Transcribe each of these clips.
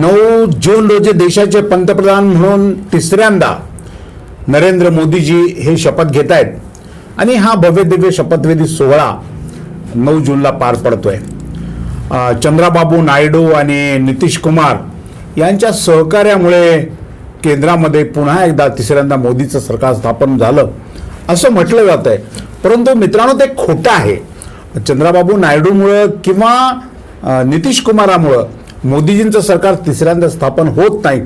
नऊ जून रोजी देशाचे पंतप्रधान म्हणून तिसऱ्यांदा नरेंद्र मोदीजी हे शपथ घेत आहेत. आणि हा भव्य दिव्य शपथविधी सोहळा नऊ जूनला पार पडतोय. चंद्राबाबू नायडू आणि नितीश कुमार यांच्या सहकार्यामुळे केंद्रामध्ये पुन्हा एकदा तिसऱ्यांदा मोदीचं सरकार स्थापन झालं असं म्हटलं जात आहे परंतु मित्रांनो ते खोटं आहे. चंद्राबाबू नायडूमुळं किंवा नितीश कुमारामुळं मोदीजींचं सरकार तिसऱ्यांदा स्थापन होत नाही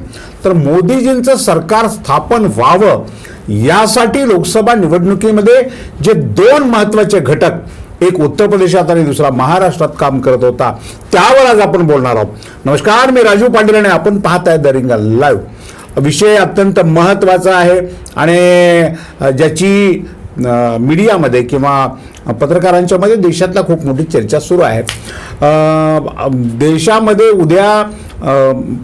तर मोदीजींचं सरकार स्थापन व्हावं यासाठी लोकसभा निवडणुकीमध्ये जे दोन महत्त्वाचे घटक एक उत्तर प्रदेशात आणि दुसरा महाराष्ट्रात काम करत होता त्यावर आज आपण बोलणार आहोत. नमस्कार मी राजू पाटील आणि आपण पाहत आहे दरिंगा लाईव्ह. विषय अत्यंत महत्त्वाचा आहे आणि ज्याची मीडियामध्ये किंवा पत्रकारांच्या मध्ये देशातला खूप मोठी चर्चा सुरू आहे. देशामध्ये उद्या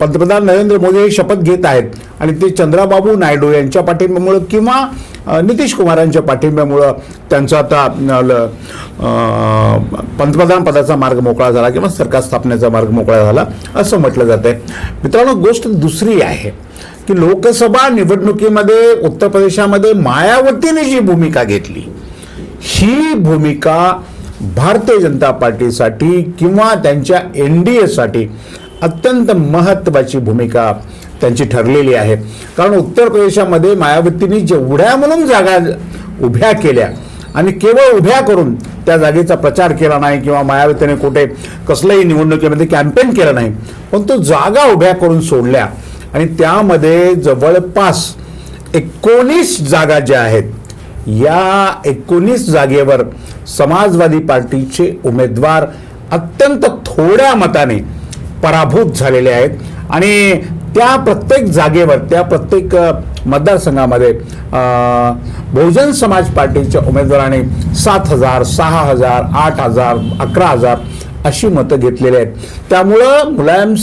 पंतप्रधान नरेंद्र मोदी हे शपथ घेत आहेत आणि ते चंद्राबाबू नायडू यांच्या पाठिंब्यामुळं किंवा नितीश कुमार यांच्या पाठिंब्यामुळं त्यांचं आता ल- पंतप्रधान पदाचा मार्ग मोकळा झाला किंवा सरकार स्थापनेचा मार्ग मोकळा झाला असं म्हटलं जात आहे मित्रांनो गोष्ट दुसरी आहे की लोकसभा निवडणुकीमध्ये उत्तर प्रदेशामध्ये मायावतीने जी भूमिका घेतली ही भूमिका भारतीय जनता पार्टीसाठी किंवा त्यांच्या एन डी एसाठी अत्यंत महत्त्वाची भूमिका त्यांची ठरलेली आहे. कारण उत्तर प्रदेशामध्ये मायावतींनी जेवढ्या म्हणून जागा उभ्या केल्या आणि केवळ उभ्या करून त्या जागेचा प्रचार केला नाही किंवा मायावतीने कुठे कसल्याही निवडणुकीमध्ये कॅम्पेन केलं नाही पण तो जागा उभ्या करून सोडल्या. आणि त्यामध्ये जवळपास एकोणीस जागा ज्या आहेत या एकोणीस जागेवर समाजवादी पार्टीचे उमेदवार अत्यंत थोड्या मताने पराभूत झालेले आहेत. आणि त्या प्रत्येक जागेवर त्या प्रत्येक मतदारसंघामध्ये बहुजन समाज पार्टीच्या उमेदवाराने सात हजार सहा हजार आठ हजार अकरा हजार अशी मतं घेतलेली आहेत. त्यामुळं मुलायम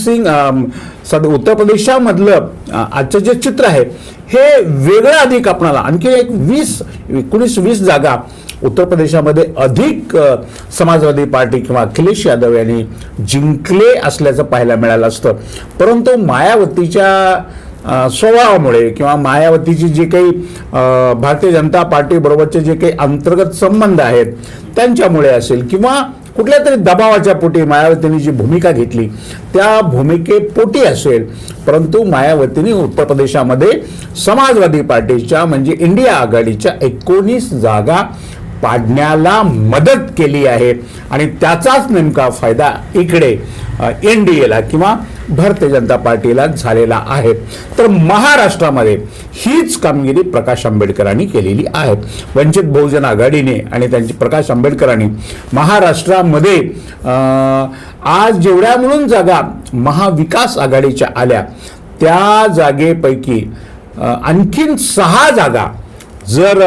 सध्या उत्तर प्रदेशामधलं आजचं जे चित्र आहे हे वेगळं अधिक आपणाला आणखी एक वीस एकोणीस वीस जागा उत्तर प्रदेशामध्ये अधिक समाजवादी पार्टी किंवा अखिलेश यादव यांनी जिंकले असल्याचं पाहायला मिळालं असतं. परंतु मायावतीच्या स्वभावामुळे किंवा मायावतीची जी काही भारतीय जनता पार्टीबरोबरचे जे काही अंतर्गत संबंध आहेत त्यांच्यामुळे असेल किंवा कुठल्या तरी दबावाच्या पोटी मायावतींनी जी भूमिका घेतली त्या भूमिकेपोटी असेल. परंतु मायावतीने उत्तर प्रदेशामध्ये समाजवादी पार्टीच्या म्हणजे इंडिया आघाडीच्या एकोणीस जागा पाडण्याला मदत केली आहे. आणि त्याचाच नेमका फायदा इकडे एन डी एला किंवा भारतीय जनता पार्टीला झालेला आहे. तर महाराष्ट्रामध्ये हीच कामगिरी प्रकाश आंबेडकरांनी केलेली आहे. वंचित बहुजन आघाडीने आणि त्यांची प्रकाश आंबेडकरांनी महाराष्ट्रामध्ये आज जेवढ्या म्हणून जागा महाविकास आघाडीच्या आल्या त्या जागेपैकी आणखीन सहा जागा जर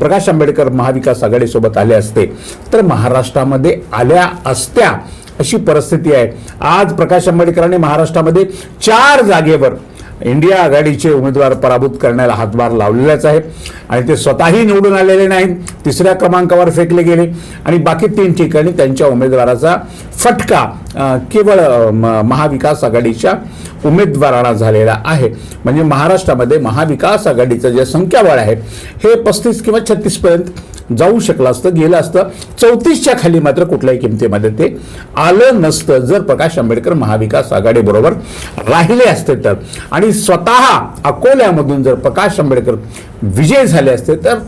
प्रकाश आंबेडकर महाविकास आघाडीसोबत आले असते तर महाराष्ट्रामध्ये आल्या असत्या अशी परिस्थिती आहे. आज प्रकाश आंबेडकरांनी महाराष्ट्रामध्ये चार जागेवर इंडिया आघाडीचे उमेदवार पराभूत करण्याला हातभार लावलेलाच आहे. आणि ते स्वतःही निवडून आलेले नाहीत तिसऱ्या क्रमांकावर फेकले गेले. आणि बाकी तीन ठिकाणी त्यांच्या उमेदवाराचा फटका केवळ म- महाविकास आघाडीच्या उमेदवारांना झालेला आहे. म्हणजे महाराष्ट्रामध्ये महाविकास आघाडीचं जे संख्याबळ आहे हे पस्तीस किंवा छत्तीसपर्यंत जाऊ शकलं असतं गेलं असतं. चौतीसच्या खाली मात्र कुठल्याही किमतीमध्ये ते आलं नसतं. जर प्रकाश आंबेडकर महाविकास आघाडीबरोबर राहिले असते तर. आणि स्वतः अकोल्यामधून जर प्रकाश आंबेडकर विजय झाले असते तर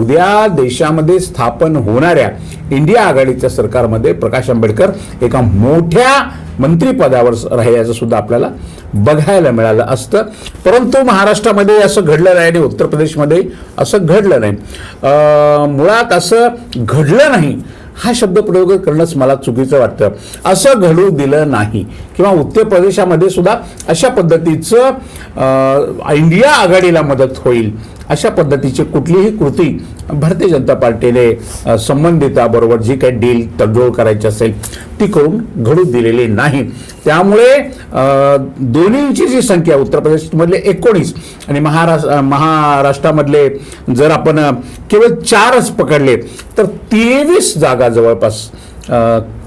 उद्या देशामध्ये स्थापन होणाऱ्या इंडिया आघाडीच्या सरकारमध्ये प्रकाश आंबेडकर एका मोठ्या मंत्रिपदावर राहिल्याचं सुद्धा आपल्याला बघायला मिळालं असतं. परंतु महाराष्ट्रामध्ये असं घडलं नाही आणि उत्तर प्रदेशमध्ये असं घडलं नाही. मुळात असं घडलं नाही हा शब्द प्रयोग करणंच मला चुकीचं वाटतं. असं घडू दिलं नाही किंवा उत्तर प्रदेशामध्ये सुद्धा अशा पद्धतीचं इंडिया आघाडीला मदत होईल अशा पद्धतीची कुठलीही कृती भारतीय जनता पार्टीने संबंधिताबरोबर जी काही डील तडजोड करायची असेल ती करून घडू दिलेली नाही. त्यामुळे दोन्हींची जी संख्या उत्तर प्रदेशमधले एकोणीस आणि महाराष्ट्र महाराष्ट्रामधले जर आपण केवळ चारच पकडले तर तेवीस जागा जवळपास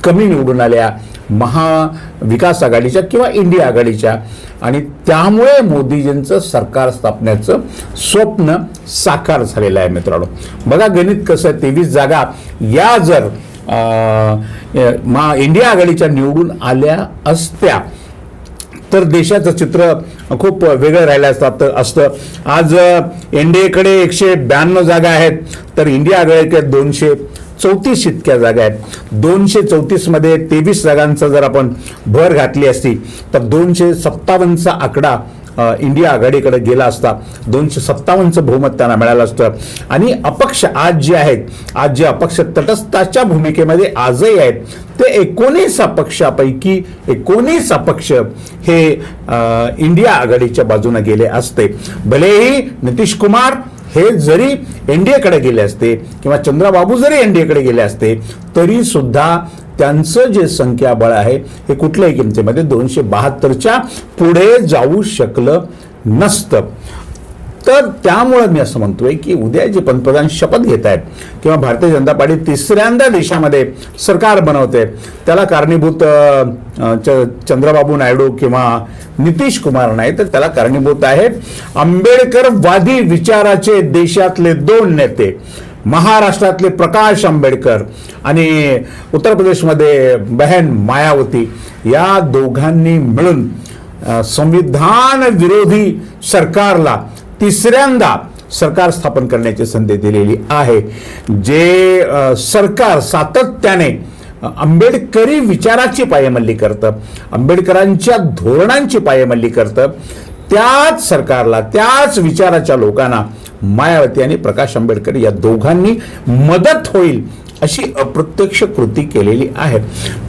कमी निवडून आल्या. महाविकास आघाडीच्या किंवा इंडिया आघाडीच्या. आणि त्यामुळे मोदीजींचं सरकार स्थापण्याचं स्वप्न साकार झालेलं आहे मित्रांनो. बघा गणित कसं आहे तेवीस जागा या जर मा इंडिया आघाडीच्या निवडून आल्या असत्या तर देशाचं चित्र खूप वेगळं राहिलं असतात असतं. आज एन डी एकडे एकशे ब्याण्णव जागा आहेत तर इंडिया आघाडीकडे दोनशे चौतीस इतक्या जागा आहेत. दोनशे चौतीसमध्ये तेवीस जागांचा जर आपण भर घातली असती तर दोनशे सत्तावन्नचा आकडा इंडिया आघाडीकडे गेला असता दोनशे सत्तावन्नचं बहुमत त्यांना मिळालं असतं. आणि अपक्ष आज जे आहेत आज जे अपक्ष तटस्थाच्या भूमिकेमध्ये आजही आहेत ते एकोणीस अपक्षापैकी एकोणीस अपक्ष हे इंडिया आघाडीच्या बाजूने गेले असते. भलेही नितीश कुमार हे जरी एनडीएकडे गेले असते किंवा चंद्रबाबू जरी एनडीएकडे गेले असते तरी सुद्धा त्यांचं जे संख्याबळ आहे हे कुठल्याही किमतीमध्ये दोनशे बहात्तरच्या पुढे जाऊ शकलं नसतं. तर त्यामुळं मी असं म्हणतोय की उद्या जे पंतप्रधान शपथ घेत आहेत किंवा भारतीय जनता पार्टी तिसऱ्यांदा देशामध्ये सरकार बनवते. त्याला कारणीभूत च- चंद्रबाबू नायडू किंवा नितीश कुमार नाही तर त्याला कारणीभूत आहेत. आंबेडकरवादी विचाराचे देशातले दोन नेते महाराष्ट्रातले प्रकाश आंबेडकर आणि उत्तर प्रदेशमध्ये बहन मायावती या दोघांनी मिळून संविधान विरोधी सरकारला तिसऱ्यांदा सरकार स्थापन करण्याची संधी दिलेली आहे. जे सरकार सातत्याने आंबेडकरी विचाराची पायमल्ली करतं आंबेडकरांच्या धोरणांची पायमल्ली करतं त्याच सरकारला त्याच विचाराच्या लोकांना मायावती आणि प्रकाश आंबेडकर या दोघांनी मदत होईल अशी अप्रत्यक्ष कृती केलेली आहे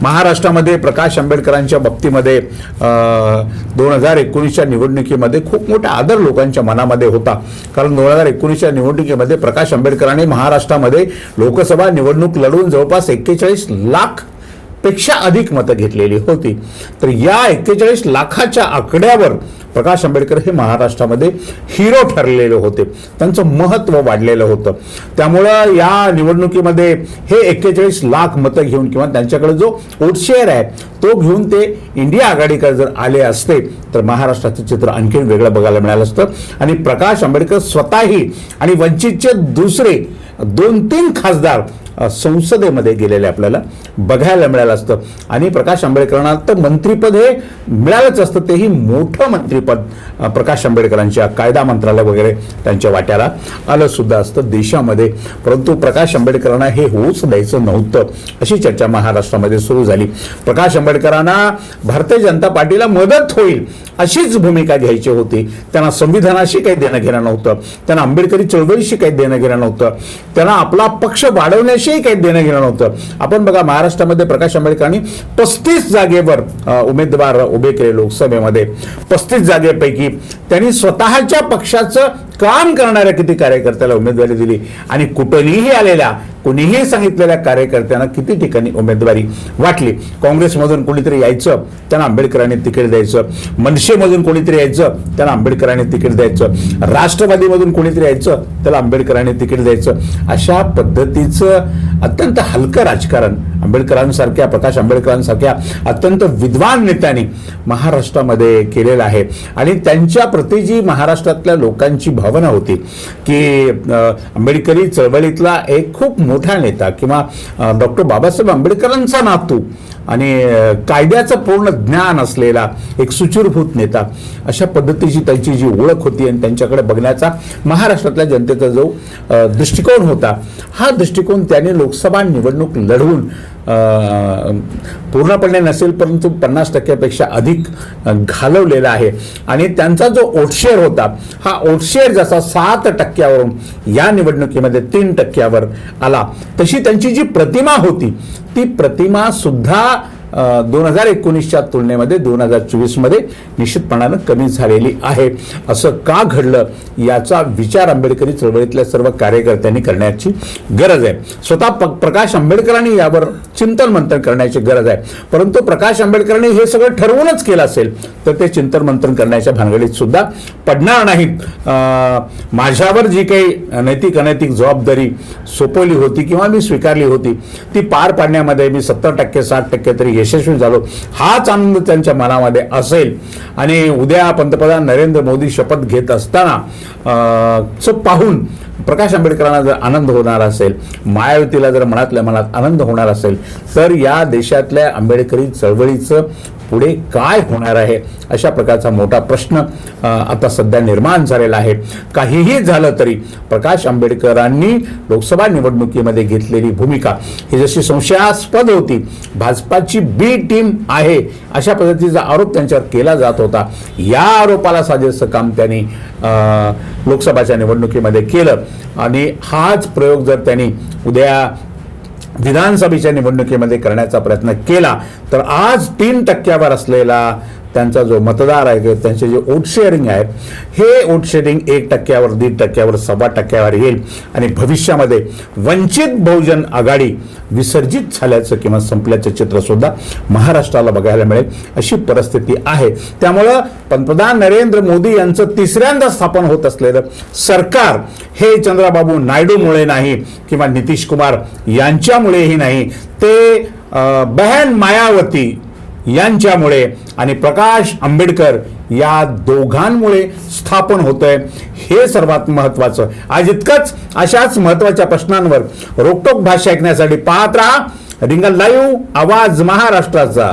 महाराष्ट्रामध्ये प्रकाश आंबेडकरांच्या बाबतीमध्ये दोन हजार एकोणीसच्या निवडणुकीमध्ये खूप मोठा आदर लोकांच्या मनामध्ये होता. कारण दोन हजार एकोणीसच्या निवडणुकीमध्ये प्रकाश आंबेडकरांनी महाराष्ट्रामध्ये लोकसभा निवडणूक लढवून जवळपास एक्केचाळीस लाखपेक्षा अधिक मतं घेतलेली होती. तर या एक्केचाळीस लाखाच्या आकड्यावर प्रकाश आंबेडकर हे महाराष्ट्रामध्ये हिरो ठरलेले होते. त्यांचं महत्त्व वाढलेलं होतं. त्यामुळं या निवडणुकीमध्ये हे एक्केचाळीस लाख मतं घेऊन किंवा त्यांच्याकडे जो ओटशेअर आहे तो घेऊन ते इंडिया आघाडीकडे जर आले असते तर महाराष्ट्राचं चित्र आणखीन वेगळं बघायला मिळालं असतं. आणि प्रकाश आंबेडकर स्वतःही आणि वंचितचे दुसरे दोन तीन खासदार संसदेमध्ये गेलेले आपल्याला बघायला मिळालं असतं. आणि प्रकाश आंबेडकरांना तर मंत्रीपद हे मिळालंच असतं. तेही मोठं मंत्रीपद प्रकाश आंबेडकरांच्या कायदा मंत्रालय वगैरे त्यांच्या वाट्याला आलं सुद्धा असतं देशामध्ये. परंतु प्रकाश आंबेडकरांना हे होऊच द्यायचं नव्हतं अशी चर्चा महाराष्ट्रामध्ये सुरू झाली. प्रकाश आंबेडकरांना भारतीय जनता पार्टीला मदत होईल अशीच भूमिका घ्यायची होती. त्यांना संविधानाशी काही देणं घेणं नव्हतं. त्यांना आंबेडकरी चळवळीशी काही देणं घेणं नव्हतं. त्यांना आपला पक्ष वाढवण्याशी काही देणं घेणं नव्हतं. आपण बघा महाराष्ट्रामध्ये प्रकाश आंबेडकरांनी पस्तीस जागेवर उमेदवार उभे केले लोकसभेमध्ये. पस्तीस जागेपैकी त्यांनी स्वतःच्या पक्षाचं काम करणाऱ्या किती कार्यकर्त्याला उमेदवारी दिली? आणि कुठूनही आलेल्या कुणीही सांगितलेल्या कार्यकर्त्यांना किती ठिकाणी उमेदवारी वाटली? काँग्रेसमधून कोणीतरी यायचं त्यांना आंबेडकरांनी तिकीट द्यायचं. मनसेमधून कोणीतरी यायचं त्यांना आंबेडकरांनी तिकीट द्यायचं. राष्ट्रवादीमधून कोणीतरी यायचं त्याला आंबेडकरांनी तिकीट द्यायचं. अशा पद्धतीचं अत्यंत हलकं राजकारण. आंबेडकरांसारख्या प्रकाश आंबेडकरांसारख्या अत्यंत विद्वान नेत्यांनी महाराष्ट्रामध्ये केलेलं आहे. आणि त्यांच्या प्रति जी महाराष्ट्रातल्या लोकांची भावना होती की आंबेडकरी चळवळीतला एक खूप मोठा नेता किंवा डॉक्टर बाबासाहेब आंबेडकरांचा नातू आणि कायद्याचं पूर्ण ज्ञान असलेला एक सुचिरभूत नेता अशा पद्धतीची त्यांची जी ओळख होती आणि त्यांच्याकडे बघण्याचा महाराष्ट्रातल्या जनतेचा जो दृष्टिकोन होता हा दृष्टिकोन त्याने लोकसभा निवडणूक लढवून पूर्णपणे नसेल परंतु पन्नास टक्क्यापेक्षा अधिक घालवलेला आहे. आणि त्यांचा जो ओटशेअर होता हा ओटशेअर जसा सात टक्क्यावरून या निवडणुकीमध्ये तीन टक्क्यावर आला. तशी त्यांची जी प्रतिमा होती ती प्रतिमा सुद्धा दोन हजार एकोणीसच्या तुलनेमध्ये दोन हजार चोवीसमध्ये निश्चितपणानं कमी झालेली आहे. असं का घडलं याचा विचार आंबेडकरी चळवळीतल्या सर्व कार्यकर्त्यांनी करण्याची गरज आहे. स्वतः प- प्रकाश आंबेडकरांनी यावर चिंतन मंथन करण्याची गरज आहे. परंतु प्रकाश आंबेडकरांनी हे सगळं ठरवूनच केलं असेल तर ते चिंतन मंथन करण्याच्या भानगडीत सुद्धा पडणार नाहीत. माझ्यावर जी काही नैतिक अनैतिक जबाबदारी सोपवली होती किंवा मी स्वीकारली होती ती पार पाडण्यामध्ये मी सत्तर टक्के साठ टक्के तरी यशस्वी झालो. हाच आनंद त्यांच्या मनामध्ये असेल. आणि उद्या पंतप्रधान नरेंद्र मोदी शपथ घेत असताना पाहून प्रकाश आंबेडकरांना जर आनंद होणार असेल मायावतीला जर मनातल्या मनात आनंद होणार असेल तर या देशातल्या आंबेडकरी चळवळीचं पुढे काय होणार आहे? अशा प्रकारचा मोठा प्रश्न आता सध्या निर्माण झालेला आहे. काहीही झालं तरी प्रकाश आंबेडकरांनी लोकसभा निवडणुकीमध्ये घेतलेली भूमिका ही जशी संशयास्पद होती भाजपाची बी टीम आहे अशा पद्धतीचा आरोप त्यांच्यावर केला जात होता. या आरोपाला साजेसं काम त्यांनी लोकसभाच्या निवडणुकीमध्ये केलं. आणि हाच प्रयोग जर त्यांनी उद्या विधानसभेच्या निवडणुकीमध्ये करण्याचा प्रयत्न केला तर आज तीन टक्क्यावर असलेला त्यांचा जो मतदार आहे त्यांचे जे वोट शेअरिंग आहे हे वोट शेअरिंग एक टक्क्यावर दीड टक्क्यावर सव्वा टक्क्यावर येईल. आणि भविष्यामध्ये वंचित बहुजन आघाडी विसर्जित झाल्याचं किंवा संपल्याचं चित्रसुद्धा महाराष्ट्राला बघायला मिळेल. अशी परिस्थिती आहे. त्यामुळं पंतप्रधान नरेंद्र मोदी यांचं तिसऱ्यांदा स्थापन होत असलेलं सरकार हे चंद्राबाबू नायडूमुळे नाही किंवा नितीश कुमार यांच्यामुळेही नाही. ते बहन मायावती यांच्यामुळे आणि प्रकाश आंबेडकर या दोघांमुळे स्थापन होतंय हे सर्वात महत्वाचं. आज इतकंच अशाच महत्त्वाच्या प्रश्नांवर रोकटोक भाषा ऐकण्यासाठी पाहत राहा. रिंगल लाईव्ह आवाज महाराष्ट्राचा.